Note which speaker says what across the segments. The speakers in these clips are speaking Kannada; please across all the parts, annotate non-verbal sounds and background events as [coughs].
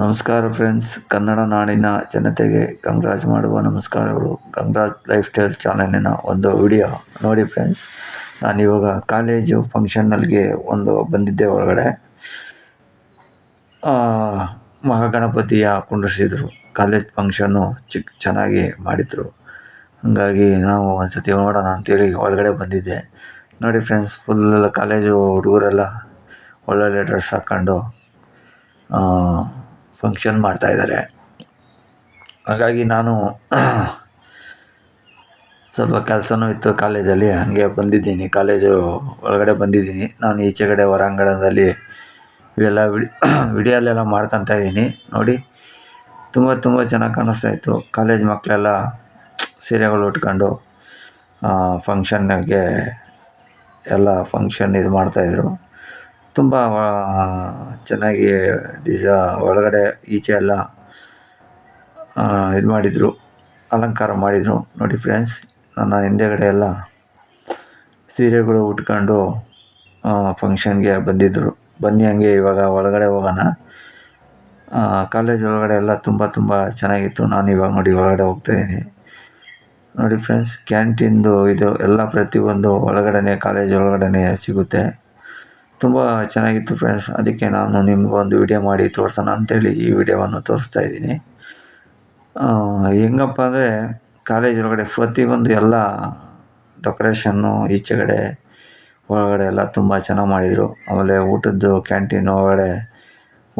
Speaker 1: ನಮಸ್ಕಾರ ಫ್ರೆಂಡ್ಸ್ ಕನ್ನಡ ನಾಡಿನ ಜನತೆಗೆ ಕಂಗ್ರಾಜ್ ಮಾಡುವ ನಮಸ್ಕಾರಗಳು. ಕಂಗ್ರಾಜ್ ಲೈಫ್ ಸ್ಟೈಲ್ ಚಾನಲಿನ ಒಂದು ವಿಡಿಯೋ ನೋಡಿ ಫ್ರೆಂಡ್ಸ್ ನಾನಿವಾಗ ಕಾಲೇಜು ಫಂಕ್ಷನ್ನಲ್ಲಿಗೆ ಒಂದು ಬಂದಿದ್ದೆ ಒಳಗಡೆ. ಮಹಾಗಣಪತಿಯ ಕುಂಡ್ರಿಸಿದ್ರು. ಕಾಲೇಜ್ ಫಂಕ್ಷನ್ನು ಚಿಕ್ಕ ಚೆನ್ನಾಗಿ ಮಾಡಿದರು. ಹಾಗಾಗಿ ನಾವು ಒಂದ್ಸತಿ ನೋಡೋಣ ಅಂತೇಳಿ ಒಳಗಡೆ ಬಂದಿದ್ದೆ. ನೋಡಿ ಫ್ರೆಂಡ್ಸ್ ಫುಲ್ ಕಾಲೇಜು ಹುಡುಗರೆಲ್ಲ ಒಳ್ಳೊಳ್ಳೆ ಡ್ರೆಸ್ ಹಾಕ್ಕೊಂಡು ಫಂಕ್ಷನ್ ಮಾಡ್ತಾಯಿದ್ದಾರೆ ಹಾಗಾಗಿ ನಾನು ಸ್ವಲ್ಪ ಕೆಲಸನೂ ಇತ್ತು ಕಾಲೇಜಲ್ಲಿ, ಹಾಗೆ ಬಂದಿದ್ದೀನಿ. ಕಾಲೇಜು ಒಳಗಡೆ ಬಂದಿದ್ದೀನಿ. ನಾನು ಈಚೆಗಡೆ ಹೊರಾಂಗಣದಲ್ಲಿ ಇವೆಲ್ಲ ವಿಡಿ, [coughs] ವಿಡಿಯೋಲೆಲ್ಲ ಮಾಡ್ಕೊತಾ ಇದ್ದೀನಿ. ನೋಡಿ, ತುಂಬ ತುಂಬ ಚೆನ್ನಾಗಿ ಕಾಣಿಸ್ತಾ ಇತ್ತು. ಕಾಲೇಜ್ ಮಕ್ಕಳೆಲ್ಲ ಸೀರೆಗಳು ಉಟ್ಕೊಂಡು ಫಂಕ್ಷನ್ಗೆ ಎಲ್ಲ ಫಂಕ್ಷನ್ ಇದು ಮಾಡ್ತಾಯಿದ್ರು ತುಂಬ ಚೆನ್ನಾಗಿ ಡಿಸ ಒಳಗಡೆ ಈಚೆ ಎಲ್ಲ ಇದು ಮಾಡಿದರು, ಅಲಂಕಾರ ಮಾಡಿದರು. ನೋಡಿ ಫ್ರೆಂಡ್ಸ್ ನನ್ನ ಹಿಂದೆಗಡೆ ಎಲ್ಲ ಸೀರೆಗಳು ಉಟ್ಕೊಂಡು ಫಂಕ್ಷನ್ಗೆ ಬಂದಿದ್ದರು ಬನ್ನಿ ಹಂಗೆ ಇವಾಗ ಒಳಗಡೆ ಹೋಗೋಣ. ಕಾಲೇಜ್ ಒಳಗಡೆ ಎಲ್ಲ ತುಂಬ ತುಂಬ ಚೆನ್ನಾಗಿತ್ತು. ನಾನು ಇವಾಗ ನೋಡಿ ಒಳಗಡೆ ಹೋಗ್ತಾಯಿದ್ದೀನಿ ನೋಡಿ ಫ್ರೆಂಡ್ಸ್ ಕ್ಯಾಂಟೀನ್ದು ಇದು ಎಲ್ಲ ಪ್ರತಿಯೊಂದು ಒಳಗಡೆನೇ ಕಾಲೇಜ್ ಒಳಗಡೆನೇ ಸಿಗುತ್ತೆ. ತುಂಬ ಚೆನ್ನಾಗಿತ್ತು ಫ್ರೆಂಡ್ಸ್ ಅದಕ್ಕೆ ನಾನು ನಿಮ್ಗೊಂದು ವಿಡಿಯೋ ಮಾಡಿ ತೋರಿಸೋಣ ಅಂತೇಳಿ ಈ ವಿಡಿಯೋವನ್ನು ತೋರಿಸ್ತಾ ಇದ್ದೀನಿ. ಹೆಂಗಪ್ಪ ಅಂದರೆ ಕಾಲೇಜ್ ಒಳಗಡೆ ಪ್ರತಿಯೊಂದು ಎಲ್ಲ ಡೆಕೋರೇಷನ್ನು ಈಚೆಗಡೆ, ಒಳಗಡೆ ಎಲ್ಲ ತುಂಬ ಚೆನ್ನಾಗಿ ಮಾಡಿದರು. ಆಮೇಲೆ ಊಟದ್ದು ಕ್ಯಾಂಟೀನ್ ಒಳಗಡೆ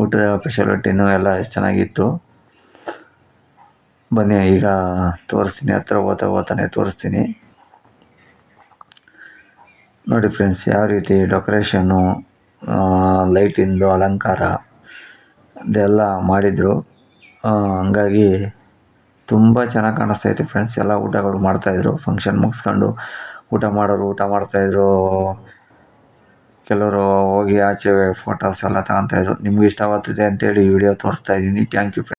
Speaker 1: ಊಟದ ಫೆಸಿಲಿಟಿನೂ ಎಲ್ಲ ಚೆನ್ನಾಗಿತ್ತು. ಬನ್ನಿ, ಈಗ ತೋರಿಸ್ತೀನಿ, ಹತ್ರ ಹೋಗ್ತಾ ಹೋಗ್ತಾನೆ ತೋರಿಸ್ತೀನಿ. ನೋಡಿ ಫ್ರೆಂಡ್ಸ್ ಯಾವ ರೀತಿ ಡೆಕೋರೇಷನ್ನು ಲೈಟಿಂದು ಅಲಂಕಾರ ಅದೆಲ್ಲ ಮಾಡಿದರು. ಹಂಗಾಗಿ ತುಂಬ ಚೆನ್ನಾಗಿ ಕಾಣಿಸ್ತೈತೆ ಫ್ರೆಂಡ್ಸ್ ಎಲ್ಲ ಊಟಗಳು ಮಾಡ್ತಾಯಿದ್ರು ಫಂಕ್ಷನ್ ಮುಗಿಸ್ಕೊಂಡು ಊಟ ಮಾಡೋರು ಊಟ ಮಾಡ್ತಾಯಿದ್ರು ಕೆಲವರು ಹೋಗಿ ಆಚೆ ಫೋಟೋಸ್ ಎಲ್ಲ ತಗೊತಾಯಿದ್ರು ನಿಮ್ಗೆ ಇಷ್ಟವಾಗ್ತಿದೆ ಅಂತೇಳಿ ವಿಡಿಯೋ ತೋರಿಸ್ತಾ ಇದ್ದೀನಿ. Thank you friends